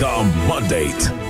The Mandate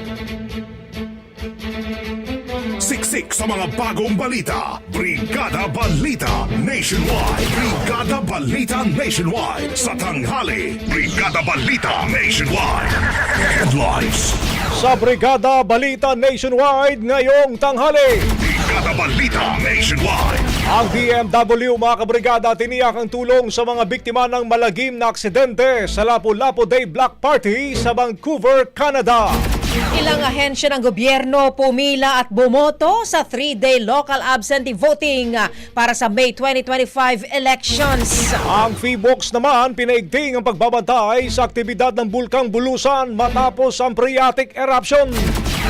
Siksik sa mga bagong balita. Brigada Balita Nationwide. Brigada Balita Nationwide sa tanghali. Brigada Balita Nationwide. Headlines. Sa Brigada Balita Nationwide ngayong tanghali. Brigada Balita Nationwide. Ang DMW mga kabrigada tiniyak ang tulong sa mga biktima ng malagim na aksidente sa Lapu-Lapu Day Black Party sa Vancouver, Canada. Ilang ahensya ng gobyerno pumila at bumoto sa three-day local absentee voting para sa May 2025 elections. Ang FIBOX naman pinaigting ang pagbabantay sa aktibidad ng Bulkang Bulusan matapos ang phreatic eruption.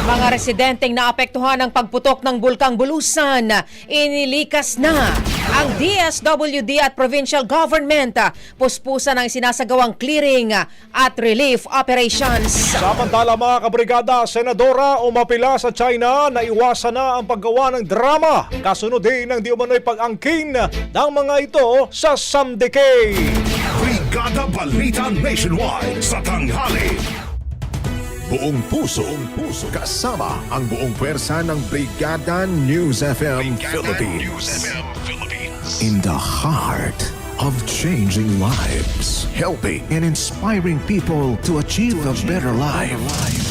Mga residenteng naapektuhan ng pagputok ng Bulkang Bulusan, inilikas na ang DSWD at provincial government. ah, Puspusan ang sinasagawang clearing ah, at relief operations. Samantala mga kabrigada, Senadora umapila sa China na iwasan na ang paggawa ng drama. Kasunod din ng di umano'y pag-angkin ng mga ito sa Samdekay. Brigada Balita Nationwide sa tanghali. Buong puso, buong puso, kasama ang buong pwersa ng Brigada News FM Philippines. In the heart of changing lives, helping and inspiring people to achieve a better life.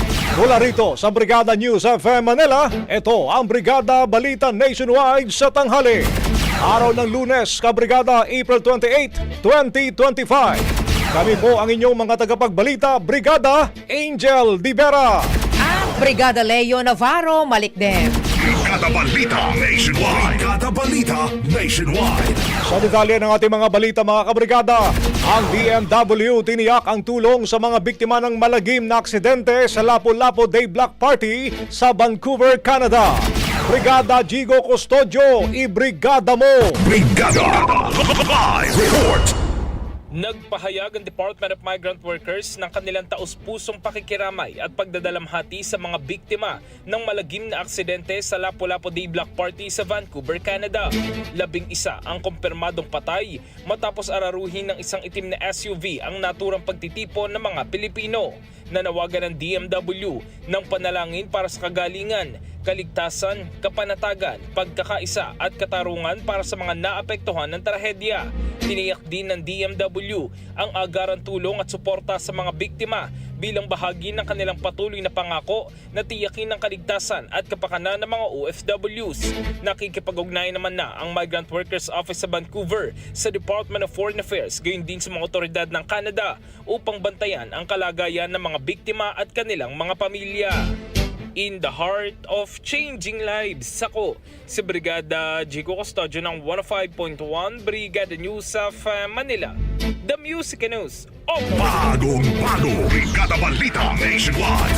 Mula rito sa Brigada News FM Manila, ito ang Brigada Balita Nationwide sa tanghali. Araw ng lunes, Kabrigada, April 28, 2025. Kami po ang inyong mga tagapagbalita, Brigada Angel Divera. At Brigada Leo Navarro Malikdem. Brigada Balita Nationwide. Brigada Balita Nationwide. Sa detalye ng ating mga balita mga kabrigada, ang DMW tiniyak ang tulong sa mga biktima ng malagim na aksidente sa Lapu-Lapu Day Block Party sa Vancouver, Canada. Brigada Gigo Custodio, ibrigada mo! Brigada Live Report. Nagpahayag ang Department of Migrant Workers ng kanilang taus-pusong pakikiramay at pagdadalamhati sa mga biktima ng malagim na aksidente sa Lapu-Lapu Day Block Party sa Vancouver, Canada. Labing isa ang kumpirmadong patay matapos araruhin ng isang itim na SUV ang naturang pagtitipon ng mga Pilipino. Nanawagan ng DMW ng panalangin para sa kagalingan, kaligtasan, kapanatagan, pagkakaisa at katarungan para sa mga naapektuhan ng trahedya. Tiniyak din ng DMW ang agaran tulong at suporta sa mga biktima bilang bahagi ng kanilang patuloy na pangako na tiyakin ang kaligtasan at kapakanan ng mga OFWs. Nakikipag-ugnayan naman na ang Migrant Workers Office sa Vancouver sa Department of Foreign Affairs gayon din sa mga otoridad ng Canada upang bantayan ang kalagayan ng mga biktima at kanilang mga pamilya in the heart of changing lives. Ako, si Brigada Jigo Custodio ng 105.1 Brigada News of Manila. The Music News. Oh, Bagong bago. Brigada Balita Nationwide.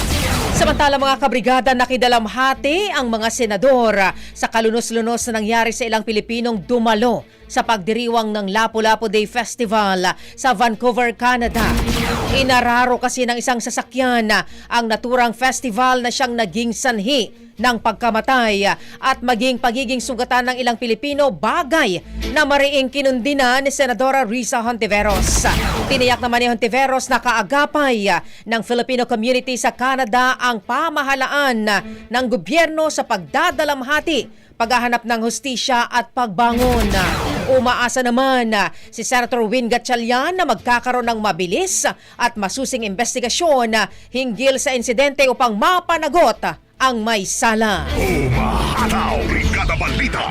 Samantala mga kabrigada nakidalamhati ang mga senador sa kalunos-lunos na nangyari sa ilang Pilipinong dumalo sa pagdiriwang ng Lapu-Lapu Day Festival sa Vancouver, Canada. Inararo kasi ng isang sasakyan ang naturang festival na siyang naging sanhi ng pagkamatay at maging pagiging sugatan ng ilang Pilipino bagay na mariing kinundina ni Senadora Risa Hontiveros. Tiniyak naman ni Hontiveros na kaagapay ng Filipino community sa Canada ang pamahalaan ah, ng gobyerno sa pagdadalamhati paghahanap ng hustisya at pagbangon. Umaasa naman na si Senator Win Gatchalian na magkakaroon ng mabilis at masusing investigasyon hinggil sa insidente upang mapanagot ang may sala. Umahataw. Brigada Balita.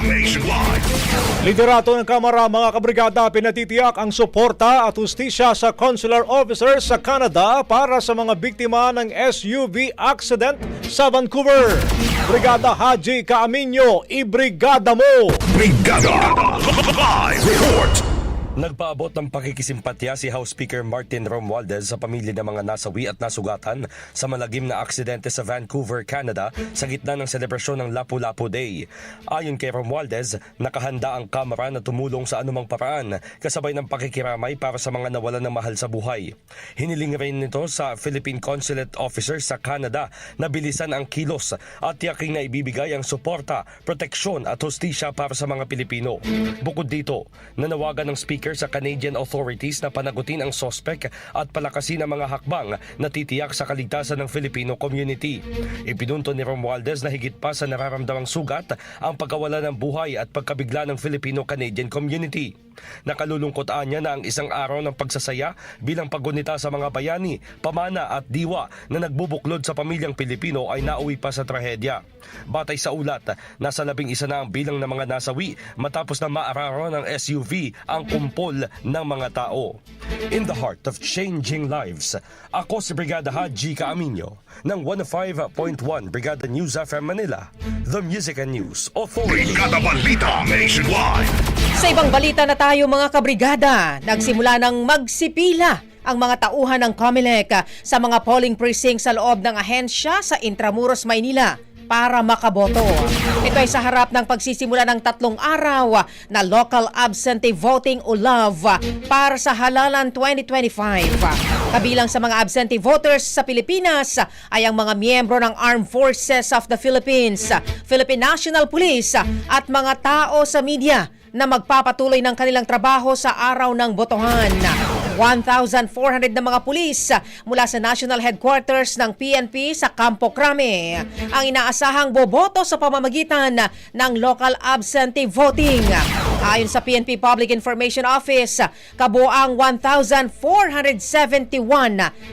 Liderato ng Kamara mga kabrigada pinatitiyak ang suporta at hustisya sa consular officers sa Canada para sa mga biktima ng SUV accident sa Vancouver. Brigada Haji Kaaminyo, ibrigada mo! Brigada Live Report. Nagpaabot ng pakikisimpatya si House Speaker Martin Romualdez sa pamilya ng mga nasawi at nasugatan sa malagim na aksidente sa Vancouver, Canada sa gitna ng selebrasyon ng Lapu-Lapu Day. Ayon kay Romualdez, nakahanda ang Kamara na tumulong sa anumang paraan kasabay ng pakikiramay para sa mga nawalan ng mahal sa buhay. Hiniling rin nito sa Philippine Consulate Officer sa Canada na bilisan ang kilos at tiyaking na ibibigay ang suporta, proteksyon at hustisya para sa mga Pilipino. Bukod dito, nanawagan ng speaker sa Canadian authorities na panagutin ang sospek at palakasin ang mga hakbang na titiyak sa kaligtasan ng Filipino community. Ipinunto ni Romualdez na higit pa sa nararamdamang sugat ang pagkawala ng buhay at pagkabigla ng Filipino-Canadian community. Nakalulungkot anya na ang isang araw ng pagsasaya bilang paggunita sa mga bayani, pamana at diwa na nagbubuklod sa pamilyang Pilipino ay nauwi pa sa trahedya. Batay sa ulat, nasa labing isa na ang bilang ng mga nasawi matapos na maararo ng SUV ang kumpol ng mga tao. In the heart of changing lives, ako si Brigada Haji Kaaminyo ng 105.1 Brigada News FM Manila, The Music and News Authority. Brigada Balita Nationwide. Sa ibang balita na tayo mga kabrigada, nagsimula ng magsipila ang mga tauhan ng COMELEC sa mga polling precinct sa loob ng ahensya sa Intramuros, Maynila para makaboto. Ito ay sa harap ng pagsisimula ng tatlong araw na local absentee voting o LOVE para sa halalan 2025. Kabilang sa mga absentee voters sa Pilipinas ay ang mga miyembro ng Armed Forces of the Philippines, Philippine National Police at mga tao sa media na magpapatuloy ng kanilang trabaho sa araw ng botohan. 1,400 na mga pulis mula sa National Headquarters ng PNP sa Campo Crame ang inaasahang boboto sa pamamagitan ng local absentee voting. Ayon sa PNP Public Information Office, kabuang 1,471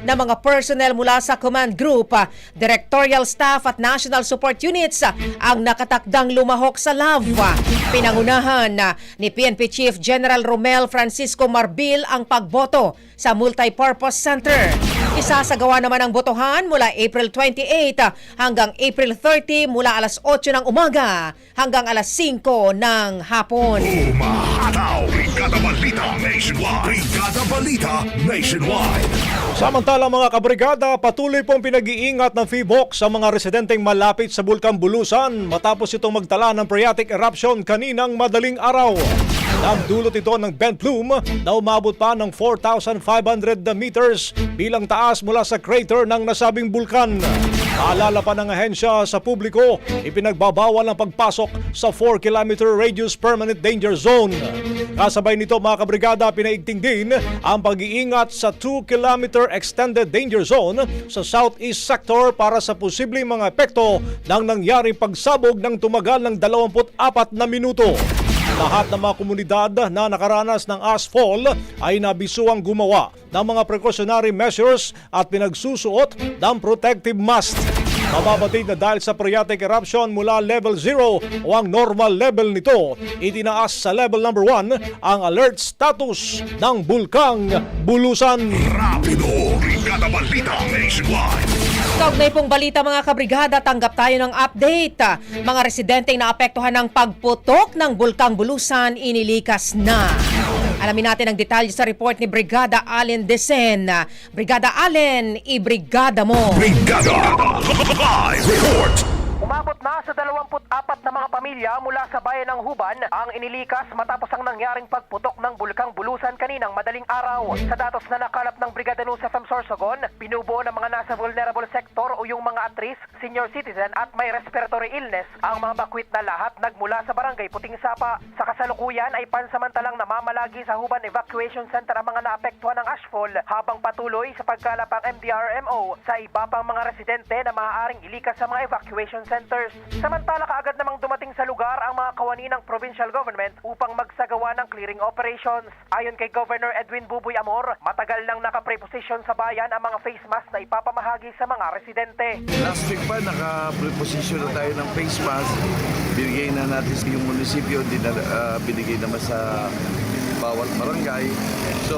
na mga personnel mula sa command group, directorial staff at national support units ang nakatakdang lumahok sa LAV. Pinangunahan ni PNP Chief General Romel Francisco Marbil ang pagboto sa Multipurpose Center. Isasagawa naman ang botohan mula April 28 hanggang April 30 mula alas 8 ng umaga hanggang alas 5 ng hapon. Umahataw! Brigada Balita Nationwide! Brigada Balita Nationwide! Samantala mga kabrigada, patuloy pong pinag-iingat ng FIBOC sa mga residenteng malapit sa Bulkang Bulusan matapos itong magtala ng phreatic eruption kaninang madaling araw. Nagdulot ito ng vent plume na umabot pa ng 4,500 meters bilang taas mula sa crater ng nasabing bulkan. Paalala pa ng ahensya sa publiko, ipinagbabawal ang pagpasok sa 4-kilometer radius permanent danger zone. Kasabay nito mga kabrigada, pinaigting din ang pag-iingat sa 2-kilometer extended danger zone sa southeast sector para sa posibleng mga epekto ng nangyaring pagsabog ng tumagal ng 24 na minuto. Lahat ng mga komunidad na nakaranas ng ashfall ay nabisuang gumawa ng mga precautionary measures at pinagsusuot ng protective mask. Mababatid na dahil sa phreatic eruption mula level 0 o ang normal level nito, itinaas sa level number 1 ang alert status ng Bulkang Bulusan. Rapido! Brigada Balita Nationwide! Kaugnay pong balita mga kabrigada, tanggap tayo ng update. Mga residenteng naapektuhan ng pagputok ng Bulkang Bulusan, inilikas na. Alamin natin ang detalye sa report ni Brigada Allen Desen. Brigada Allen, ibrigada mo. Brigada! Live report! Umabot na sa 24 na mga pamilya mula sa bayan ng Huban ang inilikas matapos ang nangyaring pagputok ng bulkang Bulusan kaninang madaling araw. Sa datos na nakalap ng Brigada News FM Sorsogon, binubuo ng mga nasa vulnerable sector o yung mga at-risk, senior citizen at may respiratory illness ang mga bakwit na lahat nagmula sa barangay Puting Sapa. Sa kasalukuyan ay pansamantalang namamalagi sa Huban Evacuation Center ang mga naapektuhan ng ashfall habang patuloy sa pagkalap ang MDRMO sa iba pang mga residente na maaaring ilikas sa mga evacuation centers. Samantala kaagad namang dumating sa lugar ang mga kawani ng provincial government upang magsagawa ng clearing operations. Ayon kay Governor Edwin Buboy Amor, matagal nang naka-preposition sa bayan ang mga face mask na ipapamahagi sa mga residente. Last week pa, naka-preposition na tayo ng face mask. Binigay na natin sa yung munisipyo, dinala, ah, binigay naman sa bawat barangay. So,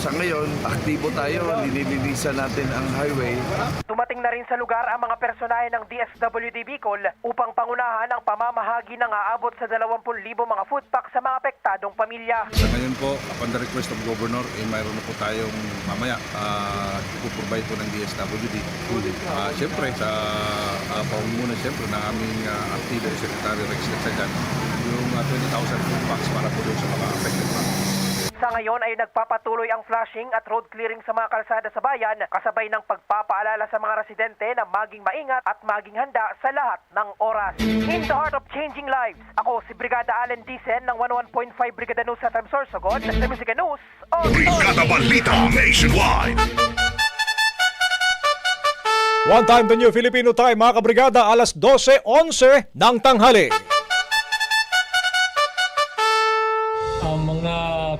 sa ngayon, aktibo tayo, linilinisan natin ang highway. Dumating na rin sa lugar ang mga personahe ng DSWD Bicol upang pangunahan ang pamamahagi ng aabot sa 20,000 mga food pack sa mga apektadong pamilya. Sa ngayon po, upon the request of Governor, eh, mayroon na po tayong mamaya uh, ipuprovide po ng DSWD. Uh, Siyempre, sa uh, pamumunan siyempre ng aming uh, aktibo Secretary Rex Gatsagan, yung uh, 20,000 food packs para po doon sa mga affected families. Sa ngayon ay nagpapatuloy ang flashing at road clearing sa mga kalsada sa bayan kasabay ng pagpapaalala sa mga residente na maging maingat at maging handa sa lahat ng oras. In the heart of changing lives, ako si Brigada Allen Dicen ng 101.5 Brigada News FM Sorsogon sa Music News Brigada Balita Nationwide! One time the new Filipino time mga kabrigada, alas 12.11 ng tanghali.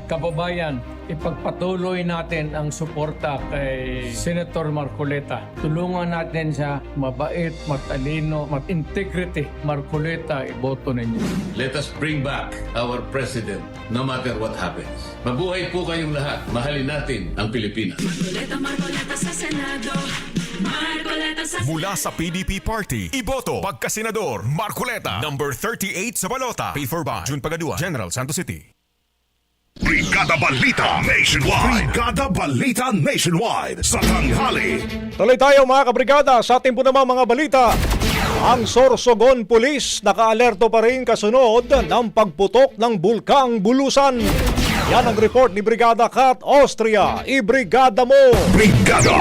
Kababayan, ipagpatuloy natin ang suporta kay Senator Marcoleta. Tulungan natin siya mabait, matalino, mat-integrity. Marcoleta, iboto ninyo. Let us bring back our president no matter what happens. Mabuhay po kayong lahat. Mahalin natin ang Pilipinas. Mula sa PDP Party, Iboto, Pagkasenador, Marcoleta, number 38 sa balota. Pay for by June Pagaduan, General Santos City. Brigada Balita Nationwide! Brigada Balita Nationwide! Sa tanghali! Tuloy tayo mga kabrigada sa ating po naman mga balita. Ang Sorsogon Police naka-alerto pa rin kasunod ng pagputok ng Bulkang Bulusan. Yan ang report ni Brigada Kat Austria. Ibrigada mo! Brigada!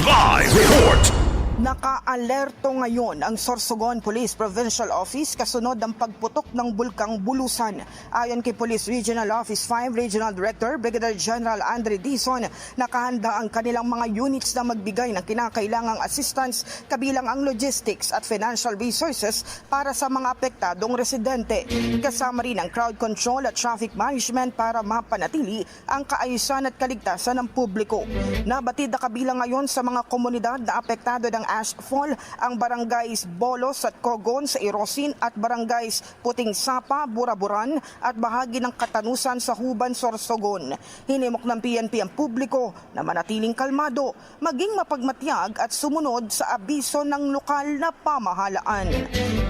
Live report! Naka-alerto ngayon ang Sorsogon Police Provincial Office kasunod ng pagputok ng bulkang Bulusan. Ayon kay Police Regional Office 5 Regional Director Brigadier General Andre Dizon, nakahanda ang kanilang mga units na magbigay ng kinakailangang assistance kabilang ang logistics at financial resources para sa mga apektadong residente. Kasama rin ang crowd control at traffic management para mapanatili ang kaayusan at kaligtasan ng publiko. Nabatid na kabilang ngayon sa mga komunidad na apektado ng ashfall ang barangays Bolos at Cogon sa Irosin at barangays Puting Sapa, Buraburan at bahagi ng Katanusan sa Huban, Sorsogon. Hinimok ng PNP ang publiko na manatiling kalmado, maging mapagmatyag at sumunod sa abiso ng lokal na pamahalaan.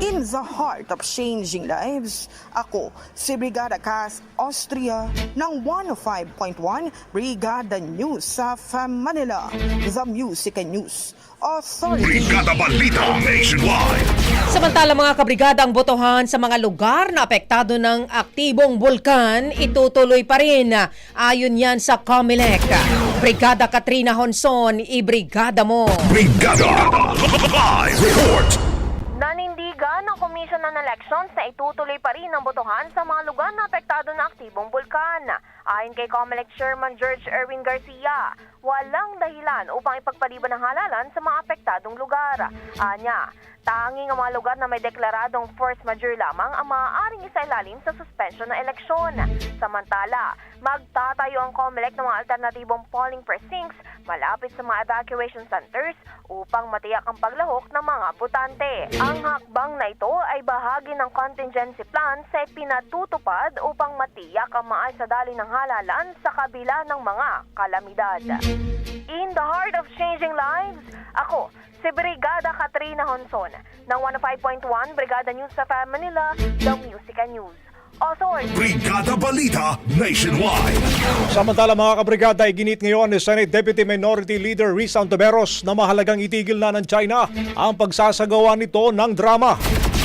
In the heart of changing lives, ako si Brigada Cass Austria ng 105.1 Brigada News sa Manila, The Music and News Authority. Balita Nationwide. Samantala mga kabrigada ang botohan sa mga lugar na apektado ng aktibong bulkan, itutuloy pa rin. Ayon yan sa COMELEC. Brigada Katrina Honson, ibrigada mo. Brigada Live Report. Ng Elections na itutuloy pa rin ang botohan sa mga lugar na apektado ng aktibong bulkan. Ayon kay COMELEC Chairman George Erwin Garcia, walang dahilan upang ipagpaliban ng halalan sa mga apektadong lugar. Anya, tanging ang mga lugar na may deklaradong force majeure lamang ang maaaring isailalim sa suspension ng eleksyon. Samantala, magtatayo ang COMELEC ng mga alternatibong polling precincts malapit sa mga evacuation centers upang matiyak ang paglahok ng mga botante. Ang hakbang na ito ay bahagi ng contingency plan sa pinatutupad upang matiyak ang maayos na daloy ng halalan sa kabila ng mga kalamidad. In the heart of changing lives, ako, si Brigada Katrina Honson ng 105.1 Brigada News sa Manila, The Music and News. Authority. Brigada Balita Nationwide. Samantala mga kabrigada, iginit ngayon ni Senate Deputy Minority Leader Riz Antoveros na mahalagang itigil na ng China ang pagsasagawa nito ng drama.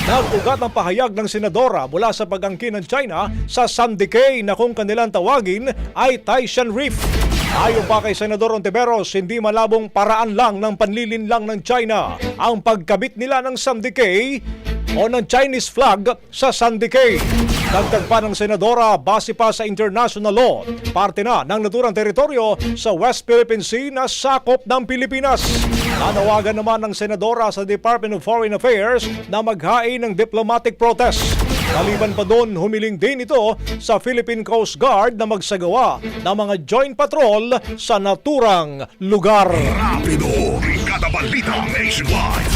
Nag-ugat ang pahayag ng senadora mula sa pag-angkin ng China sa Sandikay na kung kanilang tawagin ay Taishan Reef. Ayon pa kay Senador Ontiveros, hindi malabong paraan lang ng panlilinlang ng China ang pagkabit nila ng Sandikay o ng Chinese flag sa Sandikay. Dagdag pa ng Senadora, base pa sa international law, parte na ng naturang teritoryo sa West Philippine Sea na sakop ng Pilipinas. Nanawagan naman ng Senadora sa Department of Foreign Affairs na maghain ng diplomatic protest. Kaliban pa doon, humiling din ito sa Philippine Coast Guard na magsagawa ng mga joint patrol sa naturang lugar. Rapido. Brigada Balita Nationwide.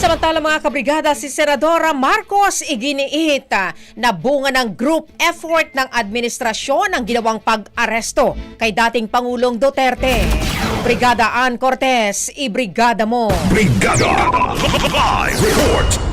Samantala mga kabrigada, si Senadora Marcos iginiit na bunga ng group effort ng administrasyon ang ginawang pag-aresto kay dating Pangulong Duterte. Brigada Ann Cortez, ibrigada mo. Brigada Live Report.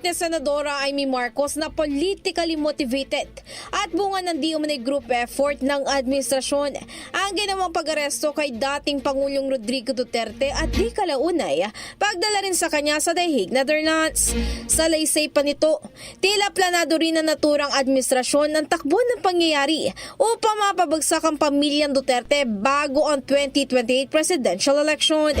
Iginit ni Senadora Amy Marcos na politically motivated at bunga ng di umano'y group effort ng administrasyon ang ginawang pag-aresto kay dating Pangulong Rodrigo Duterte at di kalaunay pagdala rin sa kanya sa The Hague, Netherlands. Sa laysay pa nito, tila planado rin na naturang administrasyon ng takbo ng pangyayari upang mapabagsak ang pamilyang Duterte bago ang 2028 presidential election.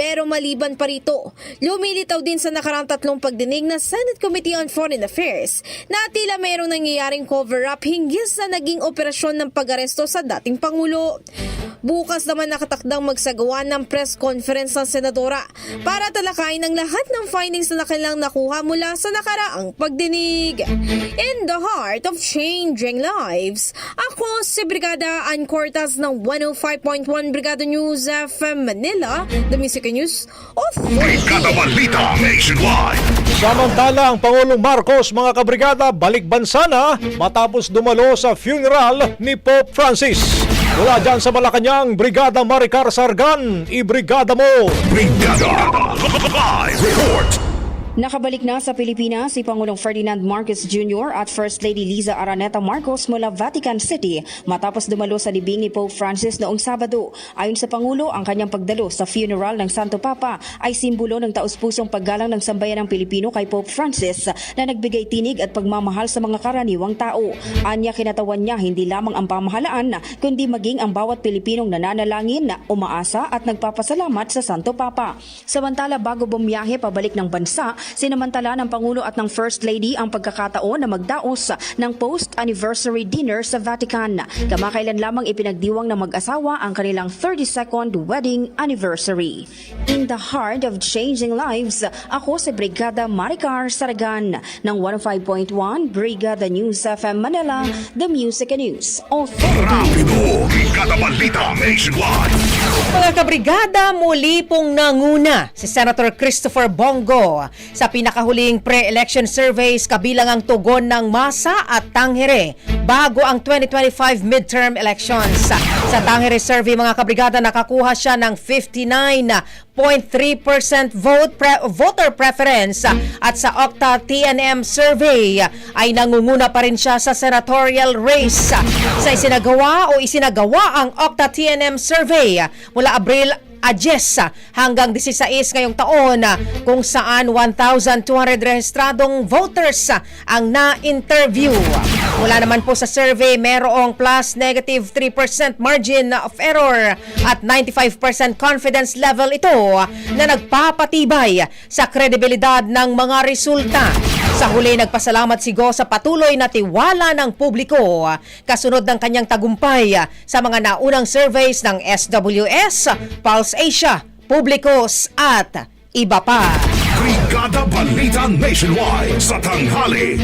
Pero maliban pa rito, lumilitaw din sa nakarang tatlong pagdinig ng Senate Committee on Foreign Affairs na tila mayroong nangyayaring cover-up hinggil sa naging operasyon ng pag-aresto sa dating Pangulo. Bukas naman nakatakdang magsagawa ng press conference ng Senadora para talakayin ang lahat ng findings na kanilang nakuha mula sa nakaraang pagdinig. In the heart of changing lives, ako si Brigada Ann Cortas ng 105.1 Brigada News FM Manila, The Music News Authority. Brigada Balita Nationwide. Samantala, ang Pangulong Marcos, mga kabrigada, balik bansa na matapos dumalo sa funeral ni Pope Francis. Mula dyan sa Malacanang, Brigada Maricar Sargan, ibrigada mo! Brigada Live Report. Nakabalik na sa Pilipinas si Pangulong Ferdinand Marcos Jr. at First Lady Liza Araneta Marcos mula Vatican City matapos dumalo sa libing ni Pope Francis noong Sabado. Ayon sa Pangulo, ang kanyang pagdalo sa funeral ng Santo Papa ay simbolo ng taus-pusong paggalang ng sambayan ng Pilipino kay Pope Francis na nagbigay tinig at pagmamahal sa mga karaniwang tao. Anya kinatawan niya hindi lamang ang pamahalaan kundi maging ang bawat Pilipinong nananalangin na umaasa at nagpapasalamat sa Santo Papa. Samantala bago bumiyahe pabalik ng bansa, Sinamantala ng Pangulo at ng First Lady ang pagkakataon na magdaos ng post-anniversary dinner sa Vatican. Kamakailan lamang ipinagdiwang ng mag-asawa ang kanilang 32nd wedding anniversary. In the heart of changing lives, ako si Brigada Maricar Saragan ng 105.1 Brigada News FM Manila, The Music and News Authority. Brigada Balita Nationwide. Mga kabrigada, muli pong nanguna si Senator Christopher Bongo sa pinakahuling pre-election surveys kabilang ang tugon ng masa at tangere bago ang 2025 midterm elections. Sa tangere survey mga kabrigada nakakuha siya ng 59.3% vote pre- voter preference at sa Okta TNM survey ay nangunguna pa rin siya sa senatorial race. Sa isinagawa o isinagawa ang Okta TNM survey mula Abril Ajes hanggang 16 ngayong taon kung saan 1,200 rehistradong voters ang na-interview. Mula naman po sa survey, merong plus negative 3% margin of error at 95% confidence level ito na nagpapatibay sa kredibilidad ng mga resulta. Sa huli, nagpasalamat si Go sa patuloy na tiwala ng publiko kasunod ng kanyang tagumpay sa mga naunang surveys ng SWS, Pulse Asia, Publicos at iba pa. Brigada Balita Nationwide sa tanghali.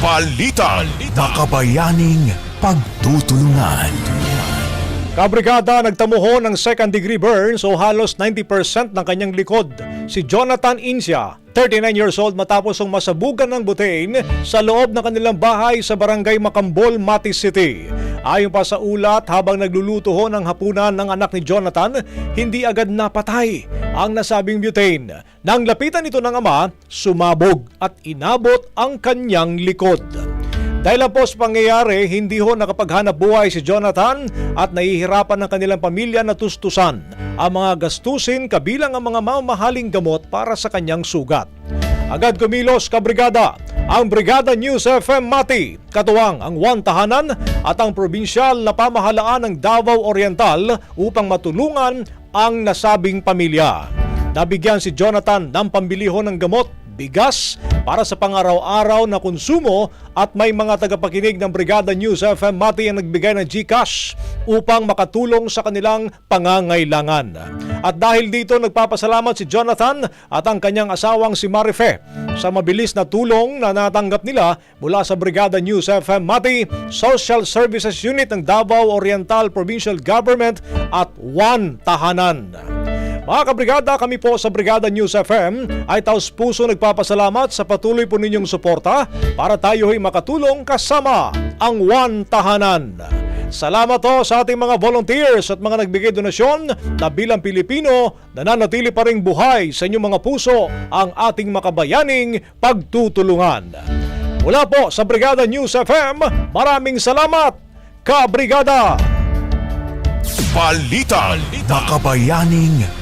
Balita. Makabayaning pagtutulungan. Kabrigada nagtamuho ng second degree burns o halos 90% ng kanyang likod. Si Jonathan Incia, 39 years old matapos ang masabugan ng butane sa loob ng kanilang bahay sa barangay Macambol, Mati City. Ayon pa sa ulat, habang nagluluto ho ng hapunan ng anak ni Jonathan, hindi agad napatay ang nasabing butane. Nang lapitan ito ng ama, sumabog at inabot ang kanyang likod. Dahil po sa pangyayari, hindi ho nakapaghanap buhay si Jonathan at nahihirapan ng kanilang pamilya na tustusan ang mga gastusin kabilang ang mga mamahaling gamot para sa kanyang sugat. Agad kumilos kabrigada ang Brigada News FM Mati, katuwang ang One Tahanan at ang probinsyal na pamahalaan ng Davao Oriental upang matulungan ang nasabing pamilya. Nabigyan si Jonathan ng pambiliho ng gamot bigas para sa pangaraw-araw na konsumo at may mga tagapakinig ng Brigada News FM Mati ang nagbigay ng GCash upang makatulong sa kanilang pangangailangan. At dahil dito nagpapasalamat si Jonathan at ang kanyang asawang si Marife sa mabilis na tulong na natanggap nila mula sa Brigada News FM Mati, Social Services Unit ng Davao Oriental Provincial Government at One Tahanan. Mga kabrigada, kami po sa Brigada News FM ay taos puso nagpapasalamat sa patuloy po ninyong suporta para tayo ay makatulong kasama ang One Tahanan. Salamat po sa ating mga volunteers at mga nagbigay donasyon na bilang Pilipino nananatili pa rin buhay sa inyong mga puso ang ating makabayaning pagtutulungan. Mula po sa Brigada News FM, maraming salamat, Kabrigada! Balita. Makabayaning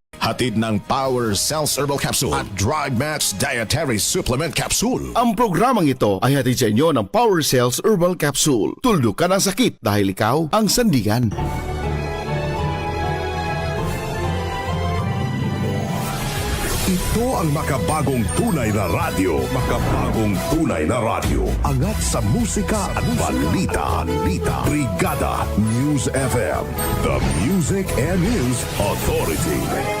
Hatid ng Power Cells Herbal Capsule at Drug Max Dietary Supplement Capsule. Ang programang ito ay hatid sa inyo ng Power Cells Herbal Capsule. Tuldok ka ng sakit dahil ikaw ang sandigan. Ito ang makabagong tunay na radyo. Makabagong tunay na radyo. Angat sa musika at balita. balita. Brigada News FM. The Music and News Authority.